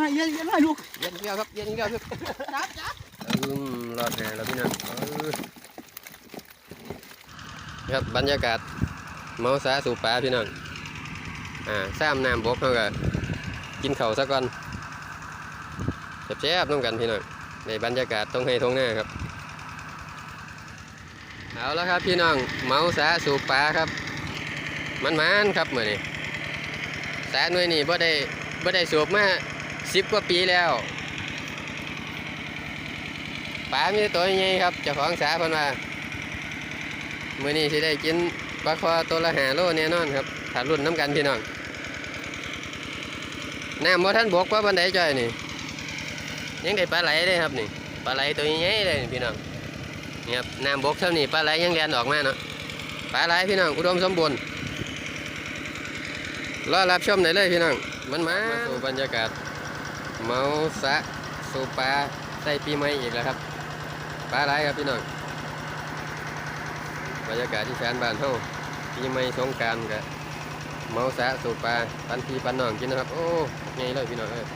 น่อยเย็นเย็นหน่ลูกเย็นเดียวครับเย็นเดียวครับจับจับอืมรอดแห่แล้วพี่น้องครับบรรยากาศเมาสาสู่ป่าพี่น้องอ่าซ้ำน้ำบกเขาก็กินเข้าซะก่อนแซ่บๆน้ำกันพี่น้องในบรรยากาศตรงให้ตรงหน้าครับเอาแล้วครับพี่น้องเมาสาสูป่าครับ มันมันครับเหมือนนี้สาหน่วยนี่บ่ได้บ่ได้สูบมา สิบกว่าปีแล้วปลามีตัวใหญ่ครับเจ้าของสาพิ่นว่ามื้อนี้สิได้กินปลาคอตัวละ5โลแน่นอนครับถ้ารุ่นน้ำกันพี่น้องน้ำบ่ทันบกว่าบันไดจอยนี่ยังได้ปลาไหลเด้ครับนี่ปลาไหลตัวใหญ่เลยพี่น้องนี่ครับน้ำบกเท่านี้ปลาไหลยังเลียนออกมาเนาะปลาไหลพี่น้องอุดมสมบูรณ์รอรับชมได้เลยพี่น้องมันมาสู่บรรยากาศ เมาสะสูปลาใส่ปีใหม่อีกแล้วครับปลาไรครับพี่น้องบรรยากาศที่แฟนบ้านเฮาปีใหม่สงการกับเมาสะสูปลาปันพี่ปันน้องกินนะครับ โอ้ไงเลยพี่น้องเอ้ย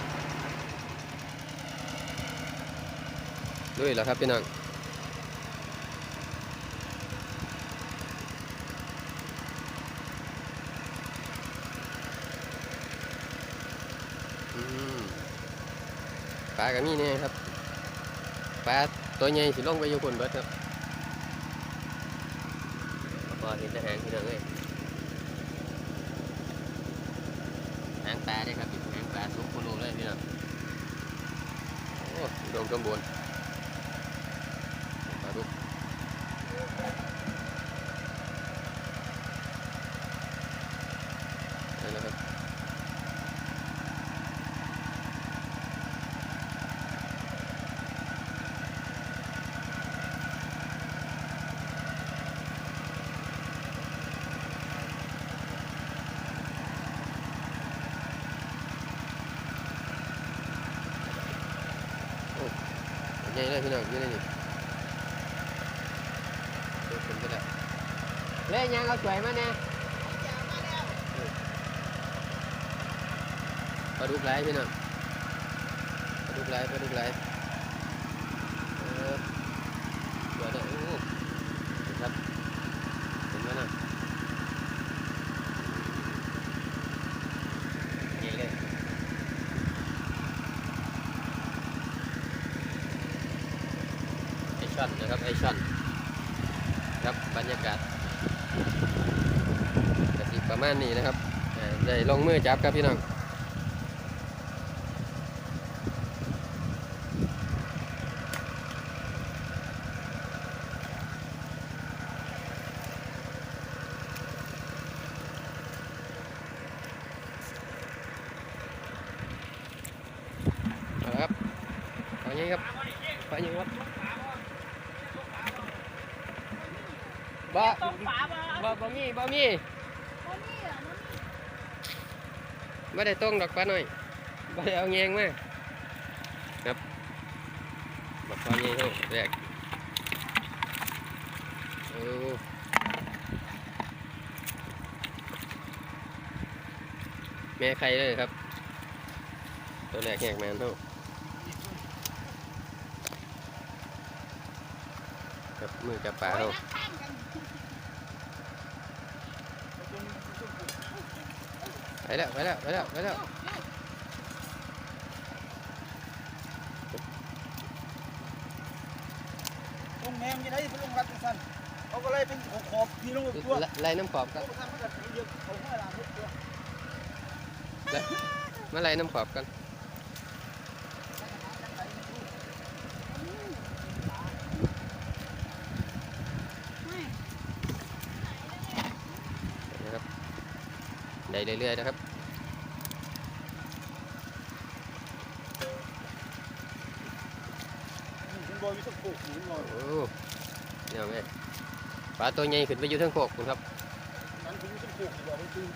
ด้วยแล้วครับพี่น้อง ปลาก็มีเนี่ยครับปลาตัวใหญ่สิลงไปอยู่คนเบิดครับพอเห็นทหางพี่น้องเลยหางปลาได้ครับหางปลาสุกโคโลเลยพี่น้องโอ้ดมสมบูรณ์ปลาดุกนี่นะครับ ใหญ่เลยพี่น้องอยู่ในนี่เดี๋ยวผมจะได้เล่นยังเอาสวยมาเนี่ยปลาดุกไหลพี่น้องปลาดุกไหลปลาดุกไหลเออสวยเลยโอ้ครับเห็นไหมนะใหญ่เลย ไอ ช่นนะครับไอช่นครับบรรยากาศกสิประมาณนี้นะครับได้ลงมือจับครับพี่น้องเอาละครับเอาอย่างนี้ครับไปอย่างนี้ครับ บ่ ตรงฝาบ่ บ่บ่ มีบ่มีบ่มีอะบ่มีบ่ได้ต้องดอกปลาหน่อยบ่ได้เอาแยงมาครับบักคอใหญ่เฮาแรกโอ้แม่ไข่เลยครับ ตัวแรกแหกแมนเฮาครับมือจับปลาเฮา ไปแล้วไปแล้วไปแล้วไปแล้วตรงแมมยังไงเพิ่นลงรัดจังซั่นเขาก็เลยเป็นขอบๆพี่ลงตัวไล่ไล่น้ำขอบกันเขาทำมาแบบเยอะเขาห้อยหลังทุกตัวมาไล่น้ำขอบกันนะครับได้เรื่อยๆนะครับ มันบ่มีสัก โอ้เนี่ยแม่ปลาตัวใหญ่ขึ้นไปอยู่เทั้งโคกคุณครับ มันถึงสักโคกบ่มันคือ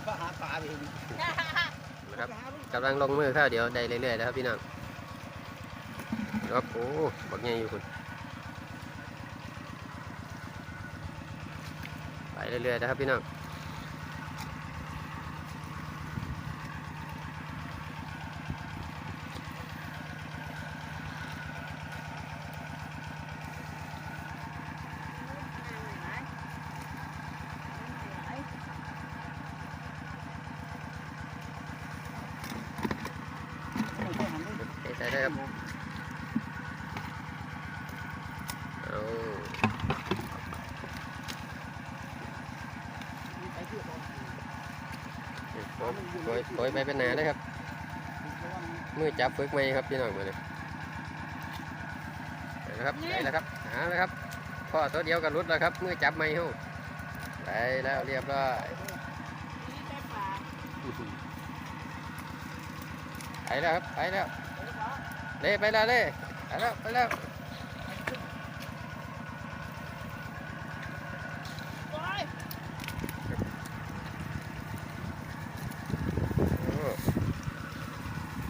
น ก็หาปลาเอง นะครับกำลังลงมือข้าวเดี๋ยวได้เรื่อยๆนะครับพี่น้องครับโอ้บักใหญ่อยู่คุณไปเรื่อยๆนะครับพี่น้อง ใส่ใส่ได้ครับเอาโอยโอย ไปเป็นหนาเลยครับ มือจับฝึกไหมครับพี่น้องมาเลยไปแล้วครับไปแล้วครับหาแล้วครับพ่อตัวเดียวกับรุดแล้วครับ มือจับไหมฮู้ไปแล้วเรียบร้อยไปแล้วครับไปแล้วเล่ไปแล้วเล่ไปแล้วไปแล้วโอ้ได้เรื่อยๆครับพี่น้อง นี่จะปลาตัวเดียวยังตั้งใจ เดี๋ยวก็ต้องเยอะเลยเขาจับไม่ติดได้เลยนี่ เราเราใส่ทุกเท้าที่เลย แ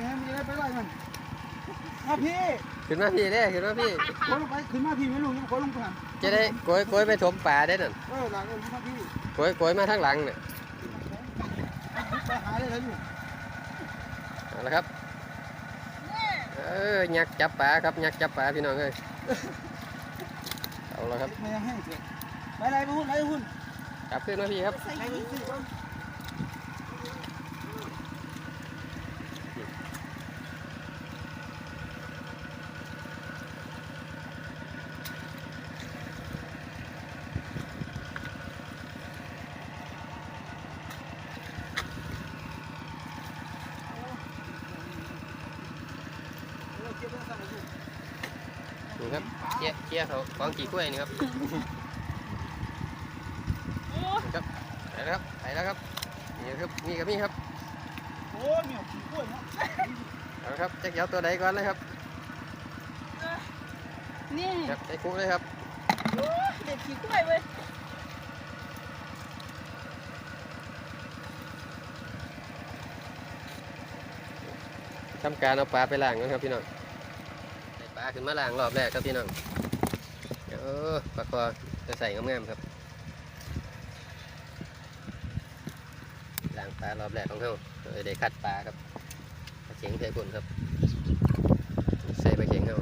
ม่มีอะไรไปไล่มันมาพี่ขึ้นมาพี่เด้ขึ้นมาพี่คนลงไปขึ้นมาพี่ไม่ลงคนลงไปหันจะได้โกยโกยไปถมป่าได้นั่นเออหลังเออมาพี่โกยโกยมาทางหลังเนี่ยไปหาได้เลยอยู่เอาละครับเออยักษ์จับปลาครับยักษ์จับปลาพี่น้องเอ้ยเอาละครับไม่ยังให้เสียไปไหนไปหุ่นไหนหุ่นจับขึ้นมาพี่ครับ ใส่ ไหน ยี่ ไปสิ นี่ครับเกี้ยเกี้ยเขาของกี่กล้วยนี่ครับครับไปแล้วครับไปแล้วครับนี่ครับนี่กับนี่ครับโอ้ยเหนียวขี้กล้วยเนาะเอาละครับจะเกี่ยวตัวใดก่อนเลยครับนี่ครับใส่คุกเลยครับเด็ดขี้กล้วยเว้ยทำการเอาปลาไปล้างกันครับพี่น้องใส่ปลาขึ้นมาล้างรอบแรกครับพี่น้องเออปลาคอจะใส่งามๆครับล้างปลารอบแรกของเขาเออได้คัดปลาครับเข็งใส่บุญครับ ใส่ปลาเข็งเขา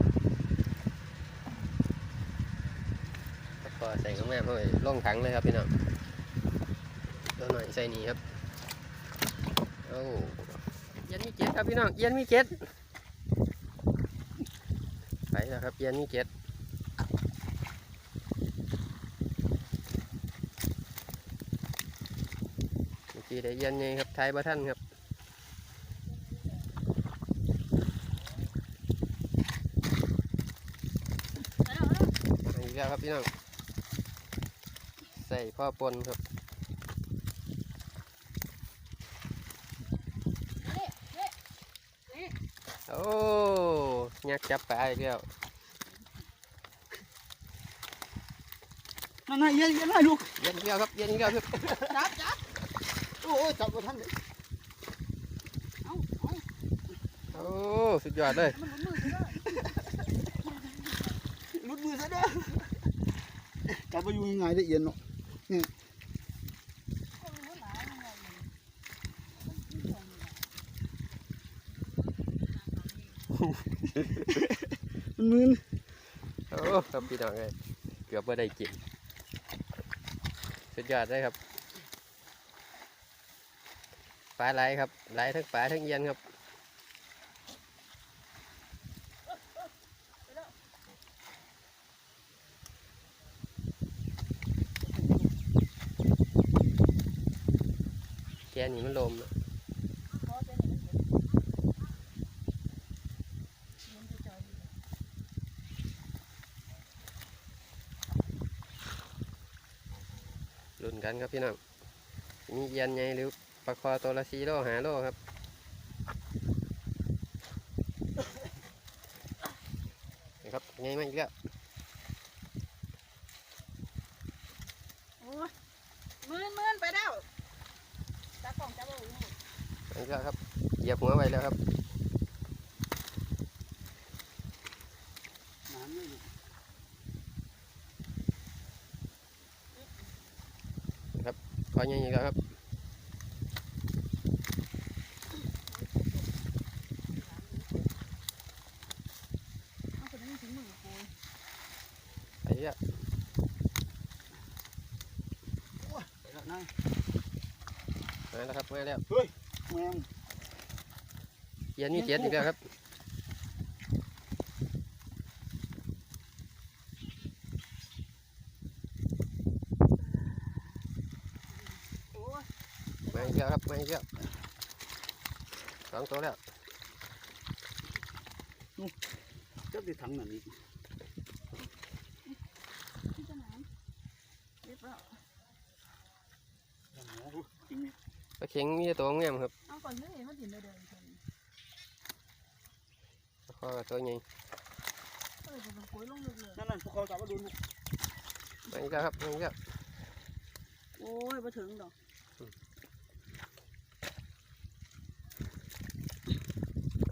ปลาคอใส่งามๆเขาล่องถังเลยครับพี่น้องตัวหน่อยใส่นี่ครับโอ้เย็นมีเจ็ดครับพี่น้องเย็นมีเจ็ดไปแล้วครับเย็นมีเจ็ดเมื่อกี้ ได้เอีย็นไงครับไทยบ่ท่านครับเอาอีกแล้วครับพี่น้องใส่พ่อปนครับโอ้ยักษ์จับปลาอีกแล้วนั่นน่ะเย็นเย็นให้ลูกเย็นอีกแล้วครับเย็นอีกแล้วครับจับจับโอ้ยจับกับท่านเลยเอาเอาโอ้สุดยอดเลยมันหลุดมือเลยลุดมือซะเด้อจับไปอยู่ยังไงได้เย็นเนาะมันมืนโอ้ครับพี่น้องเลยเกือบไม่ได้กินสุดยอดเลยครับ ปลาไหลครับไหลทั้งปลาทั้งเย็นครับแกนี่มันลมนะลุ้นกันครับพี่น้องมีเย็นไงหรือ ปลาคอตัวละสี่โลหาโลครับนี่ครับไงมาอีกแล้วโอ้ยมื่นมื่นไปแล้วจับกล่องจับเอาอยู่มาอีกแล้วครับเหยียบหัวไว้แล้วครับน้ำไม่อยู่คอใหญ่อีกแล้วครับ เอาคนนี้ถึงมือกู ไปอีกแล้ว ไปแล้วนาย มาแล้วครับมาแล้วแมงเยียนมีเจ็ดอีกแล้วครับโอ้ยมาอีกแล้วครับมาอีกแล้วสองตัวแล้วเจ้าติดถังแบบนี้ที่จะไหนเรียบร้อย โอ้โหจริงไหมปลาเข็งมีแต่ตัวงามครับเอาก่อนเลยเขาดินเดินๆคนปลาคอกับตัวใหญ่เออจะเป็นปุ๋ยลงลึกเลยนั่นนั่นพวกเขาจับมาดูลูกมาอีกแล้วครับมาอีกแล้วโอ้ยมาถึงดอก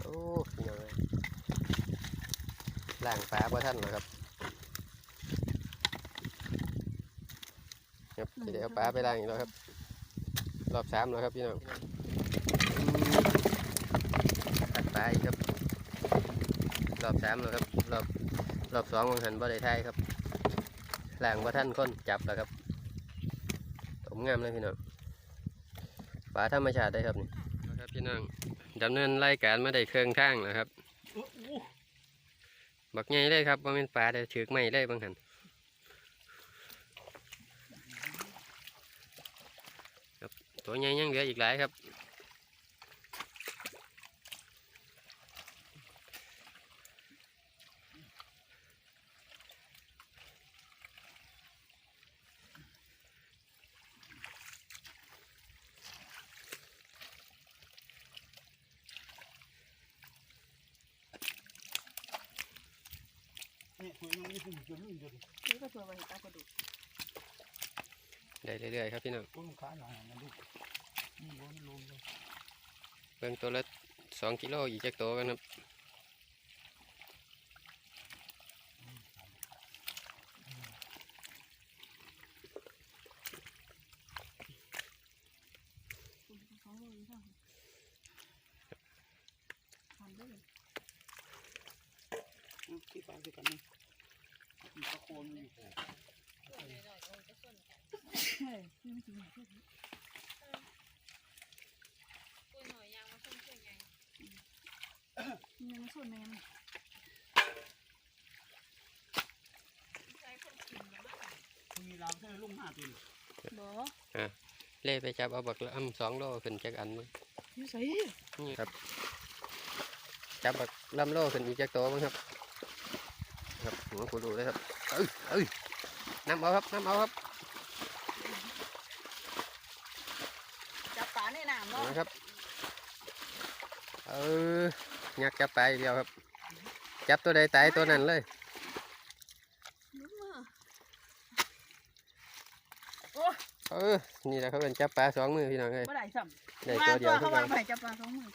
โอ้ยยังไงล่างปลาบ่ท่านเหรอครับครับสิเดี๋ยวเอาปลาไปล้างอีกแล้วครับร อบสามแล้วครับพี่น้องอืมตัดปลาอีกครับ รอบสามแล้วครับ รอบรอบสองของหันบ่ได้ทายครับล่างบ่ท่านคนจับแล้วครับผมงามเลยพี่น้องปลาธรรมชาติได้ครับนี่ครับพี่น้องดำเนินรายการมาได้เครื่องทางแล้วครับโอ้โหบักใหญ่เลยครับว่าเป็นปลาแต่ถือไม่เลยบางหันครับ ตัวใหญ่ยังเหลืออีกหลายครับนี่คุยมันนี่คือจะลื่นจะดินี่ก็เผื่อไว้ตากระดูก ได้เรื่อยๆครับพี่น้องต้นขาหนามันลูกนี่ร้อนลมเลยเบิ่งตัวละสองกิโลอีกจักตัวกันครับ เขาเลยช่างทำได้เลย ที่ปลาที่กันนี่มีตะโคนอยู่ เฮ้ยจริงจริงๆพี่ยังมาส่วนแม่มัน มีราว ใช่ไหมลุงห้าตัวบ่เล่ไปจับเอาบักลำสองโลขึ้นจากอันมั้งอยู่ใส่นี่ครับ จับบักลำโลขึ้นอีกจักตัวมั้งครับ ครับหัวกูดูเลยครับ เอ้ยเอ้ยน้ำเอาครับน้ำเอาครับจับปลาในน้ำเอาเนาะละครับ เออยักจับไปเดียวครับ จับตัวใดตายตัวนั้นเลย นึกมา เออ นี่แหละเขาเป็นจับปลาสองมือพี่น้องเลยเมื่อไหร่ซ้ได้ำตัวเดียวเขาทุกว่าอย่างไปจับปลาสองมือ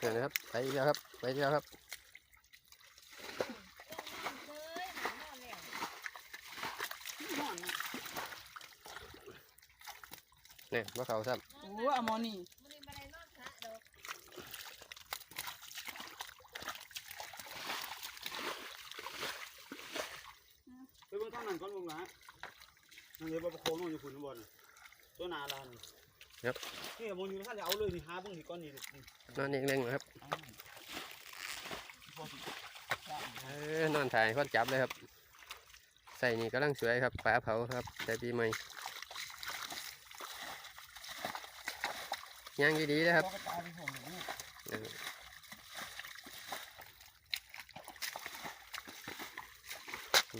เห็นนะครับ ไปอีกแล้วครับ ไปอีกแล้วครับ ห่อนนะเนี่ยว่าเขาซ้โอ้เอามอนี่ ไปเบิ่ง ต้นนั้นก่อนลุงนะนั่นเลยปลาโคนมันอยู่ฝุ่นข้างบนตัวนาลานนี่มันอยู่ท่านจะเอาเลยนี่หาเบิ่งนี่ก้อนนี่ำนอนอีกหนึ่งนะครับเออนอนถ่ายคนจับเลยครับ ใส่นี่กำลังสวยครับปลาเผาครับแต่ปีใหม่ย่างดีๆนะครับ ตาที่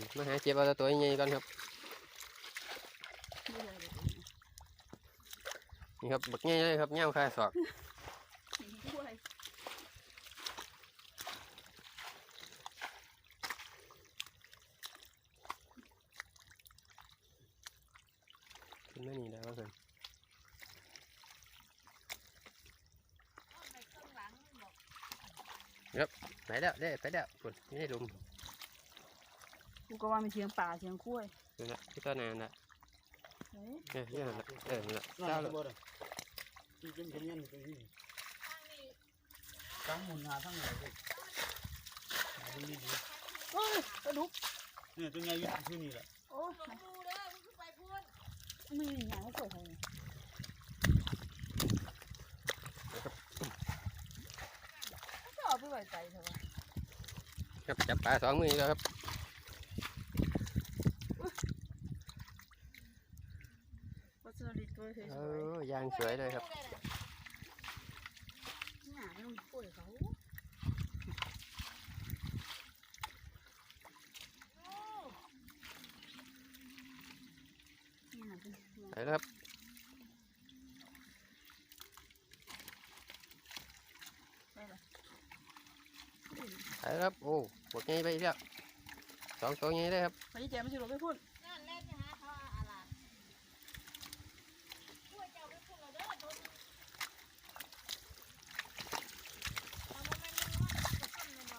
ผ มาหาเจ็บเอาตัวใหญ่ก่อนครับ นี่ครับบักง่ายเลยครับเง่าค่าศอกขึ้นมานี่แล้วกันไปแล้วได้ไปแล้วปุ่นไม่ด้ลุม กูก็ว่ามีเสียงป่าเสียงกล้วยนี่ละที่ต้นนั้นละเฮ้ยเออนี่นละเออนี่ละนั่นเจ้าแหละละบ่ได้ที่จริงเป็นยันเป็นนี่ตั้งหมุนหาทั้งหลายเลยหาตรงนี้ดีเฮ้ยกระดุกเนี่ยตัวใหญ่อยู่ที่นี่แหละโอ้ยมือหยางก็เปิดให้ก็เอาไปไว้ใจเถอะวะครับจับปลาสองมือแล้วครับ วัสดุตัวเฉย เออยาง สวยเลยครับให้มันป่วยเขานี่นะเป็นไปแล้วครับไปแล้วครับ โอ้บักง่ายไปอีกแล้วสองตัวง่ายเลยครับไปแจมไม่ใช่หรอไปพูด นั่นแหละจะหาเขาอะไรช่วยเจ้าไปพูดเราเด้อโดนเอามาแม่นมันว่าจะทำเลยบ่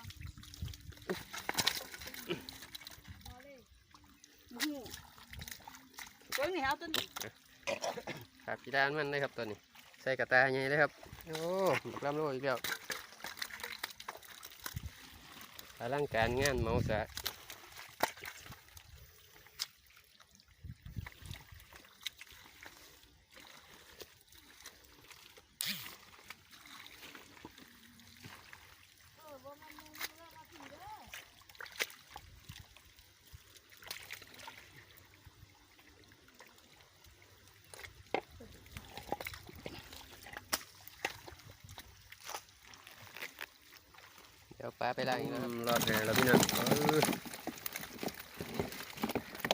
บ่เลย มูตัวนี้เอาตัวนี้ ครับกีดานมันเลยครับตัวนี้ ใส่กระตาใหญ่เลยครับ โอ้กลำโลอีกแล้วอลังการงานเมาสะ เออบ่แม่นมึงมึงเลิกเอาผีเด้อ เดี๋ยวปลาไปล้าง อแล้วครับรอดแน่แล้วพี่น้อง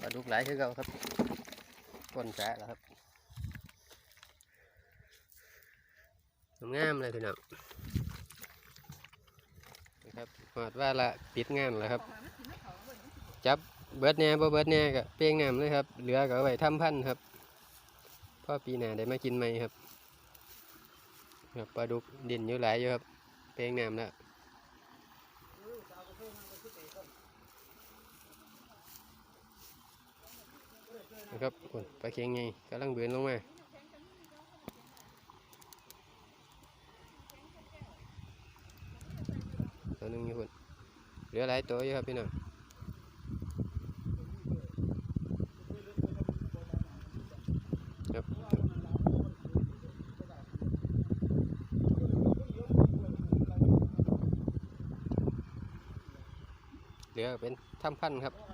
ปลาดุกหลายคือเก่าครับก้นแสะแล้วครับงามเลยพี่น้องนะครับหอดว่าละปิดงานแล้วครับ จับเบิดแหน่บ่เบิดแหน่ก็เปียงน้ำเลยครับ เหลือก็ไว้ทำพันธุ์ครับพ่อปีหน้าได้มากินไหมครับครับปลาดุกดินอยู่หลายอยู่ครับ เปียงน้ำแล้ว นะครับโอ้ยปลาเค็งไงกำลังเบือนลงมาตัวหนึงอยู่คนเหลือหลายตัวอยู่ครับพี่น้องครับเหลือเป็นทำพันครับ